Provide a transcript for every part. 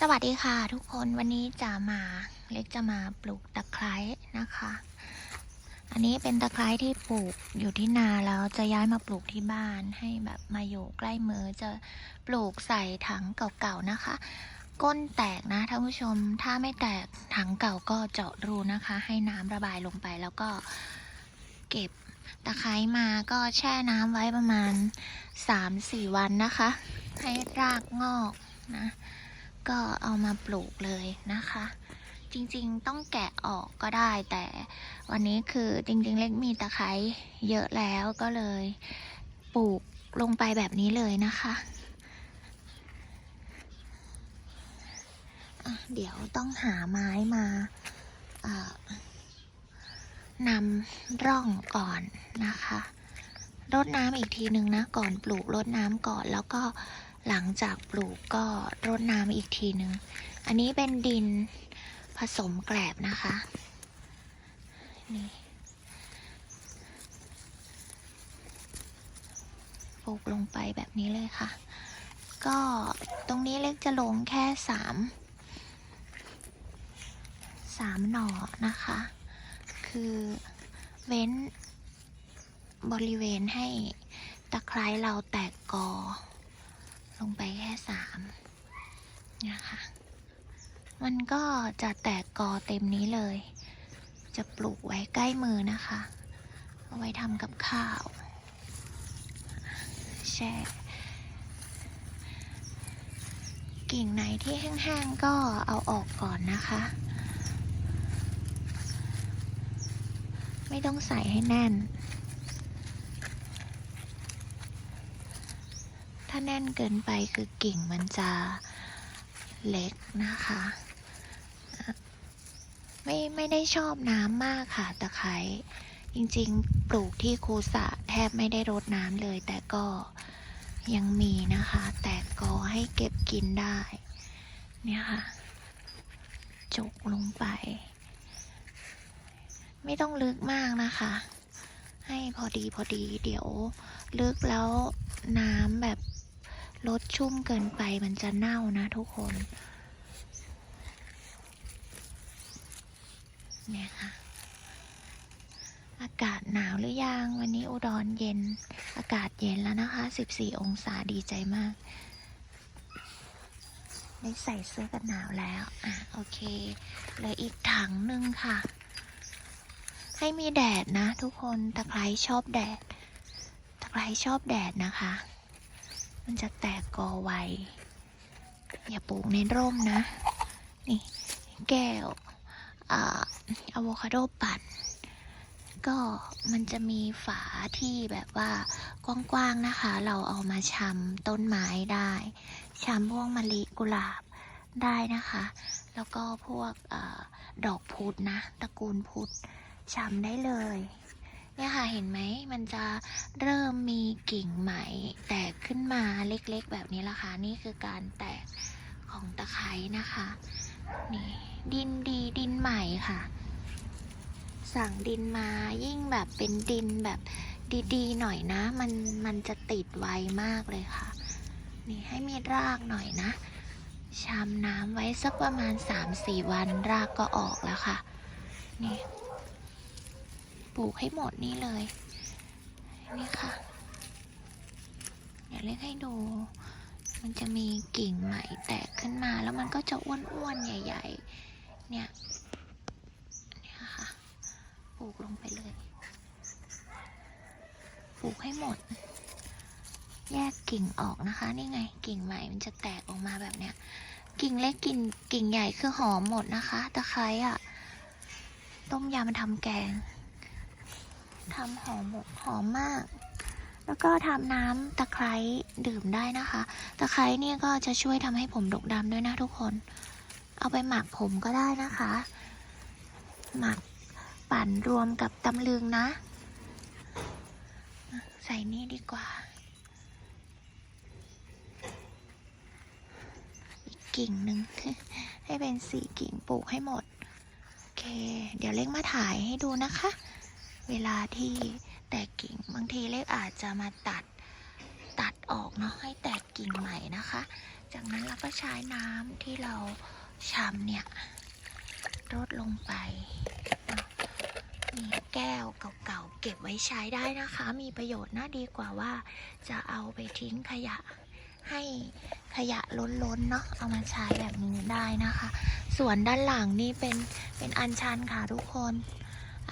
สวัสดีค่ะทุกคนวันนี้จะมาเล็กจะมาปลูกตะไคร้นะคะ อันนี้เป็นตะไคร้ที่ปลูกอยู่ที่นาแล้วจะย้ายมาปลูกที่บ้านให้แบบมาอยู่ใกล้มือจะปลูกใส่ถังเก่าๆนะคะ ก้นแตกนะท่านผู้ชมถ้าไม่แตกถังเก่าก็เจาะรูนะคะ ให้น้ำระบายลงไปแล้วก็เก็บตะไคร้มาก็แช่น้ำไว้ประมาณ 3-4 วันนะคะ ให้รากงอกนะ ก็เอามาปลูกเลยนะคะ จริงๆต้องแกะออกก็ได้แต่วันนี้คือจริงๆเล็กมีตะไคร้เยอะแล้วก็เลยปลูกลงไปแบบนี้เลยนะคะะเดี๋ยวต้องหาไม้มานำร่องก่อนนะคะรดน้ำอีกทีหนึ่งนะก่อนปลูกรดน้ำก่อนแล้วก็ หลังจากปลูกก็รดน้ำอีกทีหนึ่งอันนี้เป็นดินผสมแกลบนะคะนี่ปลูกลงไปแบบนี้เลยค่ะ ก็ตรงนี้เล็กจะลงแค่สามสามหน่อนะคะ คือเว้นบริเวณให้ตะไคร้เราแตกกอ ลงไปแค่สามนะคะ มันก็จะแตกกอเต็มนี้เลย จะปลูกไว้ใกล้มือนะคะ เอาไว้ทำกับข้าว แช่กิ่งไหนที่แห้งๆก็เอาออกก่อนนะคะ ไม่ต้องใส่ให้แน่น ถ้าแน่นเกินไปคือกิ่งมันจะเล็กนะคะ ไม่ไม่ได้ชอบน้ำมากค่ะตะไคร้จริงๆ ปลูกที่คูสะแทบไม่ได้รดน้ำเลย แต่ก็ยังมีนะคะ แต่ก็ให้เก็บกินได้ เนี่ยค่ะ จกลงไป ไม่ต้องลึกมากนะคะ ให้พอดีพอดีเดี๋ยว ลึกแล้วน้ำแบบ รสชุ่มเกินไปมันจะเน่านะทุกคน เนี่ยค่ะ อากาศหนาวหรือยัง วันนี้อุดรเย็น อากาศเย็นแล้วนะคะ 14 องศาดีใจมากได้ใส่เสื้อกันหนาวแล้ว อะ โอเคเหลืออีกถังหนึ่งค่ะ ให้มีแดดนะทุกคนตะไคร้ชอบแดดตะไคร้ชอบแดดนะคะ มันจะแตกกอไว อย่าปลูกในร่มนะ นี่ แก้วอะโวคาโดปั่น ก็มันจะมีฝาที่แบบว่ากว้างๆนะคะ เราเอามาชำต้นไม้ได้ชำพวกมะลิกุหลาบได้นะคะ แล้วก็พวกอดอกพุธนะ ตระกูลพุธชำได้เลย เนี่ยค่ะเห็นไหมมันจะเริ่มมีกิ่งใหม่แตกขึ้นมาเล็กๆ แบบนี้ละค่ะนี่คือการแตกของตะไคร้นะคะนี่ดินดีดินใหม่ค่ะ สั่งดินมายิ่งแบบเป็นดินแบบดีๆหน่อยนะ มันมันจะติดไวมากเลยค่ะ นี่ให้มีรากหน่อยนะชำน้ำไว้สักประมาณ 3-4 วันรากก็ออกแล้วค่ะ นี่ ปลูกให้หมดนี่เลย นี่ค่ะ เดี๋ยวเล็กให้ดู มันจะมีกิ่งใหม่แตกขึ้นมาแล้วมันก็จะอ้วนๆ ใหญ่ ๆ เนี่ย เนี่ยค่ะ ปลูกลงไปเลย ปลูกให้หมด แยกกิ่งออกนะคะ นี่ไง กิ่งใหม่มันจะแตกออกมาแบบเนี้ย กิ่งเล็กกิ่งกิ่งใหญ่คือหอมหมดนะคะ ตะไคร้อะต้มยำมันทำแกง ทำหอมหอมมาก แล้วก็ทำน้ำตะไคร้ดื่มได้นะคะ ตะไคร้เนี่ยก็จะช่วยทำให้ผมดกดำด้วยนะทุกคน เอาไปหมักผมก็ได้นะคะ หมักปั่นรวมกับตำลึงนะ ใส่นี่ดีกว่า อีกกิ่งหนึ่งให้เป็นสี่กิ่งปลูกให้หมด โอเค เดี๋ยวเล็กมาถ่ายให้ดูนะคะ เวลาที่แตกกิ่งบางทีเล็กอาจจะมาตัดตัดออกเนาะให้แตกกิ่งใหม่นะคะ จากนั้นเราก็ใช้น้ำที่เราชำเนี่ยรดลงไปมีแก้วเก่าๆเก็บไว้ใช้ได้นะคะ มีประโยชน์น่าดีกว่าว่า จะเอาไปทิ้งขยะให้ขยะล้นๆเนาะเอามาใช้แบบนี้ได้นะคะ ส่วนด้านหลังนี่เป็นเป็นอัญชันค่ะทุกคน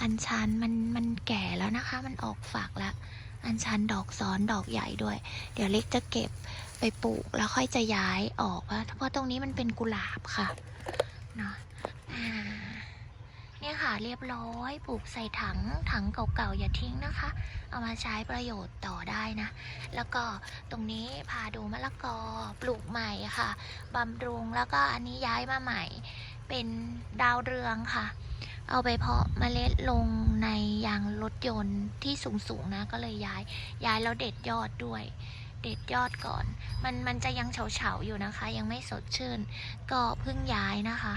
อัญชันมันมันแก่แล้วนะคะ มันออกฝักแล้ว อัญชันดอกซ้อนดอกใหญ่ด้วย เดี๋ยวเล็กจะเก็บไปปลูกแล้วค่อยจะย้ายออกว่าเพราะตรงนี้มันเป็นกุหลาบค่ะเนาะเนี่ยค่ะเรียบร้อยปลูกใส่ถังถังเก่าๆอย่าทิ้งนะคะ เอามาใช้ประโยชน์ต่อได้นะ แล้วก็ตรงนี้พาดูมะละกอปลูกใหม่ค่ะบำรุงแล้วก็อันนี้ย้ายมาใหม่ เป็นดาวเรืองค่ะ เอาไปเพาะเมล็ดลงในยางรถยนต์ที่สูงๆนะก็เลยย้าย ย้ายแล้วเด็ดยอดด้วย เด็ดยอดก่อน มันมันจะยังเฉาๆอยู่นะคะ ยังไม่สดชื่น ก็เพิ่งย้ายนะคะ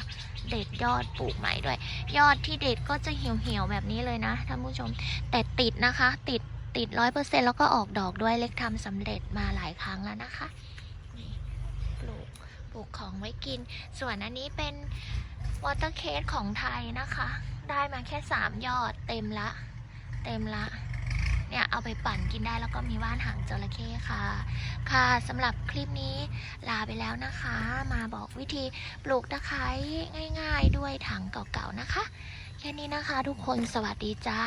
เด็ดยอดปลูกใหม่ด้วย ยอดที่เด็ดก็จะเหี่ยวๆแบบนี้เลยนะท่านผู้ชม แต่ติดนะคะ ติดติดร้อยเปอร์เซ็นแล้วก็ออกดอกด้วยเล็กทำสำเร็จมาหลายครั้งแล้วนะคะปลูกปลูกของไว้กิน ส่วนอันนี้เป็น วอเตอร์เคสของไทยนะคะ ได้มาแค่สามยอดเต็มละ เต็มละ เนี่ย เอาไปปั่นกินได้แล้วก็มีว่านหางจระเข้ค่ะ ค่ะสำหรับคลิปนี้ลาไปแล้วนะคะ มาบอกวิธีปลูกตะไคร้ง่าย ๆ ด้วยถังเก่าๆนะคะ แค่นี้นะคะทุกคนสวัสดีจ้า